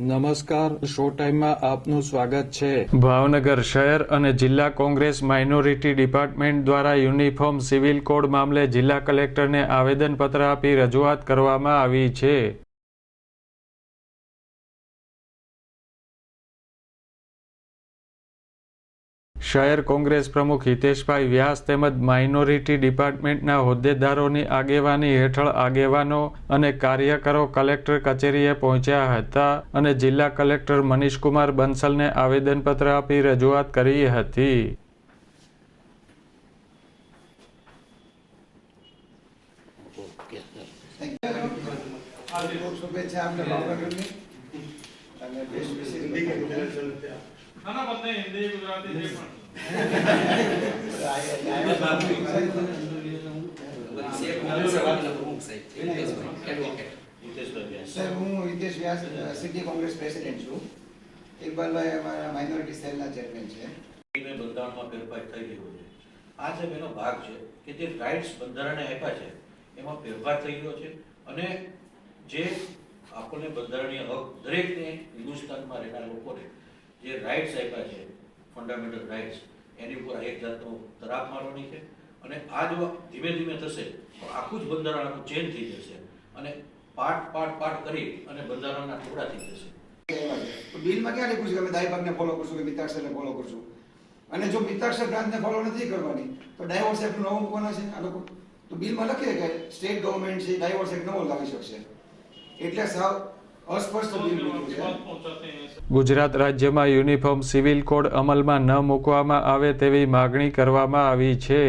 નમસ્કાર, શો ટાઈમમાં આપનું સ્વાગત છે. ભાવનગર શહેર અને જિલ્લા કોંગ્રેસ માઇનોરિટી ડિપાર્ટમેન્ટ દ્વારા યુનિફોર્મ સિવિલ કોડ મામલે જિલ્લા કલેક્ટરને આવેદનપત્ર આપી રજૂઆત કરવામાં આવી છે. શહેર કોંગ્રેસ પ્રમુખ હિતેશભાઈ વ્યાસ તેમજ માઇનોરિટી ડિપાર્ટમેન્ટના હોદ્દેદારોની આગેવાની હેઠળ આગેવાનો અને કાર્યકરો કલેક્ટર કચેરીએ પહોંચ્યા હતા અને જિલ્લા કલેક્ટર મનીષકુમાર બંસલને આવેદનપત્ર આપી રજૂઆત કરી હતી. શુભેચ્છા આપને ભાવનગરની અને બેસ્ટ વિશેષ ના ના બંને હિન્દી ગુજરાતી જે પણ. સર હું Hitesh Vyas city Congress president છું. ઇકબાલભાઈ અમારા માઇનોરિટી સેલના ચેરમેન છે. બંધારણમાં ફેરફાર થઈ ગયો છે. આ સાહેબ એનો ભાગ છે કે જે રાઇટ્સ બંધારણે આપ્યા છે એમાં ફેરફાર થઈ ગયો છે. અને જે આપણને બંધારણીય હક દરેકને હિન્દુસ્તાનમાં રહેનાર લોકોને જે રાઇટ્સ આપ્યા છે ફંડામેન્ટલ રાઇટ્સ એની ઉપર એક જાતનો તરાપ મારવાની છે. અને આ જો ધીમે ધીમે થશે, તો આખું જ બંધારણ આખું ચેન્જ થઈ જશે. અને પાર્ટ પાર્ટ પાર્ટ કરી અને બંધારણના ટુકડા થઈ જશે. બિલમાં ક્યાં લખ્યું છે કે અમે દાય ફોલો કરશું કે મિત્રાક્ષરને ફોલો કરશું? અને જો મિત્રાક્ષર બ્રાન્ચને ફોલો નથી કરવાની, તો ડાયવર્સ એક્ટ નવો મૂકવાના છે આ લોકો? તો બિલમાં લખીએ કે સ્ટેટ ગવર્મેન્ટ છે ડાયવર્સ એક્ટ નવો લાવી શકશે. એટલે સાવ ગુજરાત રાજ્યમાં યુનિફોર્મ સિવિલ કોડ અમલમાં ન મૂકવામાં આવે તેવી માગણી કરવામાં આવી છે.